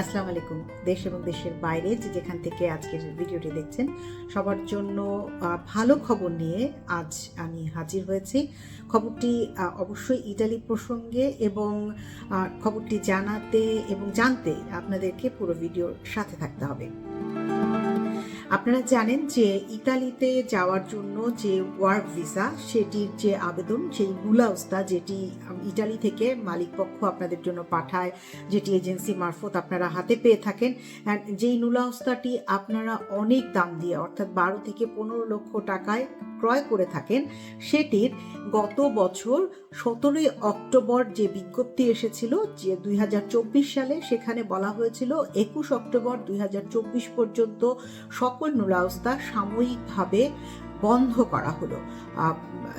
আসসালামু আলাইকুম। দেশ এবং দেশের বাইরে যে যেখান থেকে আজকের ভিডিওটি দেখছেন, সবার জন্য ভালো খবর নিয়ে আজ আমি হাজির হয়েছি। খবরটি অবশ্যই ইটালি প্রসঙ্গে এবং খবরটি জানাতে এবং জানতে আপনাদেরকে পুরো ভিডিওর সাথে থাকতে হবে। আপনারা জানেন যে ইতালিতে যাওয়ার জন্য যে ওয়ার্ক ভিসা, সেটির যে আবেদন, সেই গুলাউস্তা যেটি ইটালি থেকে মালিকপক্ষ আপনাদের জন্য পাঠায়, যেটি এজেন্সি মারফত আপনারা হাতে পেয়ে থাকেন। যেই নুলাউস্তাটি আপনারা অনেক দাম দিয়ে, অর্থাৎ বারো থেকে পনেরো লক্ষ টাকায় ক্রয় করে থাকেন, সেটির গত বছর সতেরোই অক্টোবর যে বিজ্ঞপ্তি এসেছিল যে দুই হাজার চব্বিশ সালে সেখানে বলা হয়েছিল একুশ অক্টোবর দুই হাজার চব্বিশ পর্যন্ত সকল নুলাউস্তা সাময়িকভাবে বন্ধ করা হলো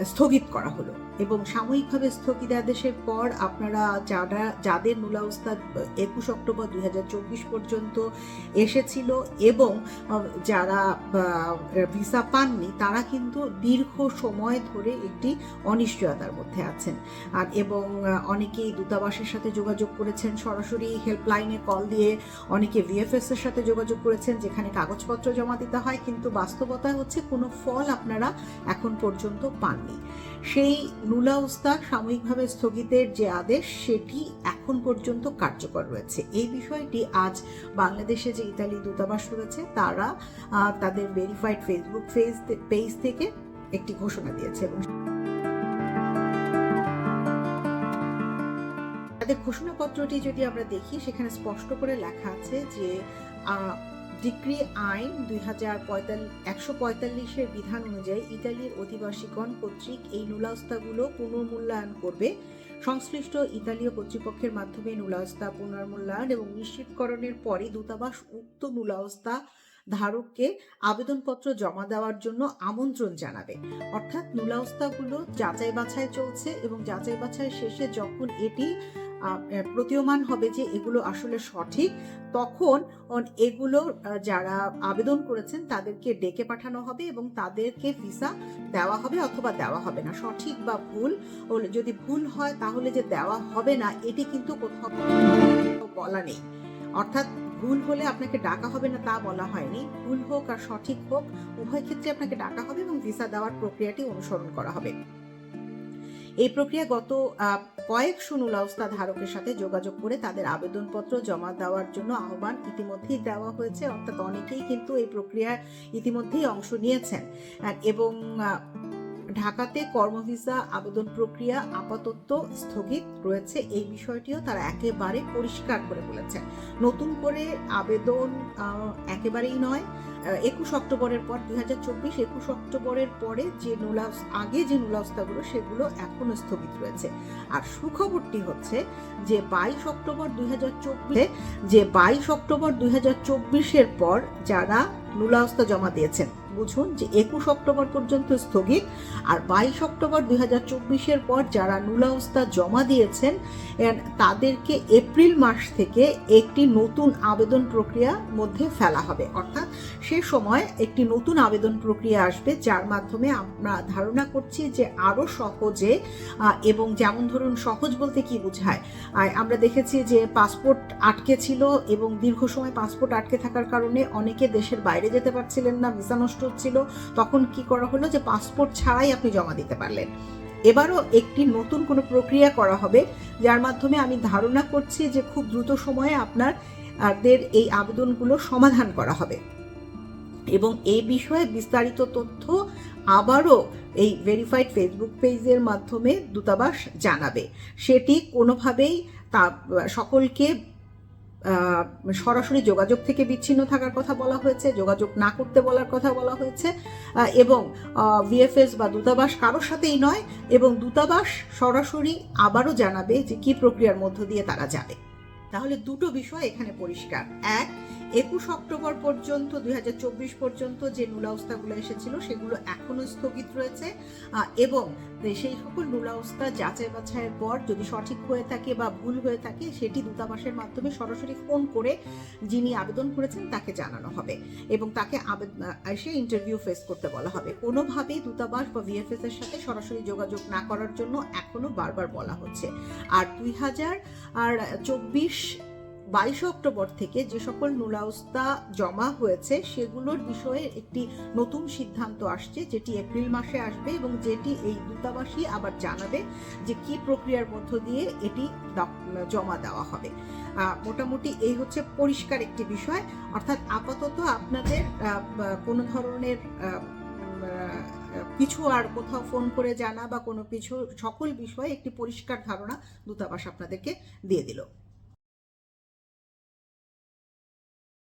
স্থগিত করা হলো। এবং সাময়িকভাবে স্থগিতাদেশের পর আপনারা যারা, যাদের নুলাউস্তা একুশ অক্টোবর দু হাজার চব্বিশ পর্যন্ত এসেছিল এবং যারা ভিসা পাননি, তারা কিন্তু দীর্ঘ সময় ধরে একটি অনিশ্চয়তার মধ্যে আছেন। আর এবং অনেকেই দূতাবাসের সাথে যোগাযোগ করেছেন, সরাসরি হেল্পলাইনে কল দিয়ে অনেকে ভিএফএস এর সাথে যোগাযোগ করেছেন, যেখানে কাগজপত্র জমা দিতে হয়, কিন্তু বাস্তবতা হচ্ছে কোনো ফল আপনারা এখন পর্যন্ত পাননি। সেই নুলাউস্তা সাময়িকভাবে স্থগিতের যে আদেশ, সেটি এখন পর্যন্ত কার্যকর রয়েছে। এই বিষয়টি আজ বাংলাদেশে যে ইতালি দূতাবাস রয়েছে, তারা তাদের ভেরিফাইড ফেসবুক পেজ পেজ থেকে একটি ঘোষণা দিয়েছে এবং তাদের ঘোষণাপত্রটি যদি আমরা দেখি, সেখানে স্পষ্ট করে লেখা আছে যে ডিক্রি আইন দুই হাজার একশো পঁয়তাল্লিশের বিধান অনুযায়ী ইতালির অধিবাসীগণ কর্তৃক এই নুলাস্তাগুলো পুনর্মূল্যায়ন করবে। সংশ্লিষ্ট ইতালীয় কর্তৃপক্ষের মাধ্যমে নুলাস্তা পুনর্মূল্যায়ন এবং নিশ্চিতকরণের পরে দূতাবাস উক্ত নুলাস্তা ধারককে আবেদনপত্র জমা দেওয়ার জন্য আমন্ত্রণ জানাবে। অর্থাৎ নুলাস্তাগুলো যাচাই বাছাই চলছে এবং যাচাই বাছাই শেষে যখন এটি প্রতীয়মান হবে যে এগুলো আসলে সঠিক, তখন এগুলো যারা আবেদন করেছেন তাদেরকে ডেকে পাঠানো হবে এবং তাদেরকে ভিসা দেওয়া হবে অথবা দেওয়া হবে না। সঠিক বা ভুল যদি ভুল হয় তাহলে যে দেওয়া হবে না, এটি কিন্তু কোথাও বলা নেই। অর্থাৎ ভুল হলে আপনাকে ডাকা হবে না তা বলা হয়নি। ভুল হোক আর সঠিক হোক, উভয় ক্ষেত্রে আপনাকে ডাকা হবে এবং ভিসা দেওয়ার প্রক্রিয়াটি অনুসরণ করা হবে। এই প্রক্রিয়া গত কয়েকশো নুলাউস্তা ধারকের সাথে যোগাযোগ করে তাদের আবেদনপত্র জমা দেওয়ার জন্য আহ্বান ইতিমধ্যেই দেওয়া হয়েছে। অর্থাৎ অনেকেই কিন্তু এই প্রক্রিয়ায় ইতিমধ্যেই অংশ নিয়েছেন। এবং ঢাকাতে কর্মভিসা আবেদন প্রক্রিয়া আপাতত স্থগিত রয়েছে। এই বিষয়টিও তারা একেবারে পরিষ্কার করে বলেছেন। নতুন করে আবেদন একেবারেই নয় একুশ অক্টোবরের পর, দুই হাজার চব্বিশ একুশ অক্টোবরের পরে যে নোলাস, আগে যে নোলাস্তাগুলো, সেগুলো এখনও স্থগিত রয়েছে। আর সুখবরটি হচ্ছে যে বাইশ অক্টোবর দুই হাজার চব্বিশে, যে বাইশ অক্টোবর দুই হাজার চব্বিশের পর যারা নুলাস্তা জমা দিয়েছেন, বুঝুন যে একুশ অক্টোবর পর্যন্ত স্থগিত, আর বাইশ অক্টোবর দুই হাজার চব্বিশের পর যারা নুলাউস্তা জমা দিয়েছেন তাদেরকে এপ্রিল মাস থেকে একটি নতুন আবেদন প্রক্রিয়ার মধ্যে ফেলা হবে। অর্থাৎ সে সময় একটি নতুন আবেদন প্রক্রিয়া আসবে, যার মাধ্যমে আমরা ধারণা করছি যে আরও সহজে এবং যেমন ধরুন সহজ বলতে কি বোঝায়? আমরা দেখেছি যে পাসপোর্ট আটকে ছিল এবং দীর্ঘ সময় পাসপোর্ট আটকে থাকার কারণে অনেকে দেশের বাইরে যেতে পারছিলেন না, ভিসা নষ্ট হচ্ছিল। তখন কি করা হলো যে পাসপোর্ট ছাড়াই আপনি জমা দিতে পারলেন। এবারও একটি নতুন কোনো প্রক্রিয়া করা হবে, যার মাধ্যমে আমি ধারণা করছি যে খুব দ্রুত সময়ে আপনার দের এই আবেদনগুলো সমাধান করা হবে। এবং এই বিষয়ে বিস্তারিত তথ্য আবারও এই ভেরিফাইড ফেসবুক পেজের মাধ্যমে দূতাবাস জানাবে। সেটি কোনোভাবেই তা, সকলকে সরাসরি যোগাযোগ থেকে বিচ্ছিন্ন থাকার কথা বলা হয়েছে, যোগাযোগ না করতে বলার কথা বলা হয়েছে এবং ভিএফএস বা দূতাবাস কারোর সাথেই নয়, এবং দূতাবাস সরাসরি আবারও জানাবে যে কি প্রক্রিয়ার মধ্য দিয়ে তারা যাবে। তাহলে দুটো বিষয় এখানে পরিষ্কার। এক একুশ অক্টোবর পর্যন্ত, দুই হাজার চব্বিশ পর্যন্ত যে নুলাউস্তাগুলো এসেছিল, সেগুলো এখনও স্থগিত রয়েছে। এবং সেই সকল নুলাউস্তা যাচাই বাছাইয়ের পর যদি সঠিক হয়ে থাকে বা ভুল হয়ে থাকে, সেটি দূতাবাসের মাধ্যমে সরাসরি ফোন করে যিনি আবেদন করেছেন তাকে জানানো হবে এবং তাকে এসে ইন্টারভিউ ফেস করতে বলা হবে। কোনোভাবেই দূতাবাস বা ভিএফএস এর সাথে সরাসরি যোগাযোগ না করার জন্য এখনও বারবার বলা হচ্ছে। আর দুই হাজার আর চব্বিশ বাইশে অক্টোবর থেকে যে সকল নুলাউস্তা জমা হয়েছে, সেগুলোর বিষয়ে একটি নতুন সিদ্ধান্ত আসছে, যেটি এপ্রিল মাসে আসবে এবং যেটি এই দূতাবাসই আবার জানাবে যে কি প্রক্রিয়ার মধ্য দিয়ে এটি জমা দেওয়া হবে। মোটামুটি এই হচ্ছে পরিষ্কার একটি বিষয়। অর্থাৎ আপাতত আপনাদের কোনো ধরনের কিছু আর কোথাও ফোন করে জানা বা কোনো কিছু, সকল বিষয়ে একটি পরিষ্কার ধারণা দূতাবাস আপনাদেরকে দিয়ে দিল।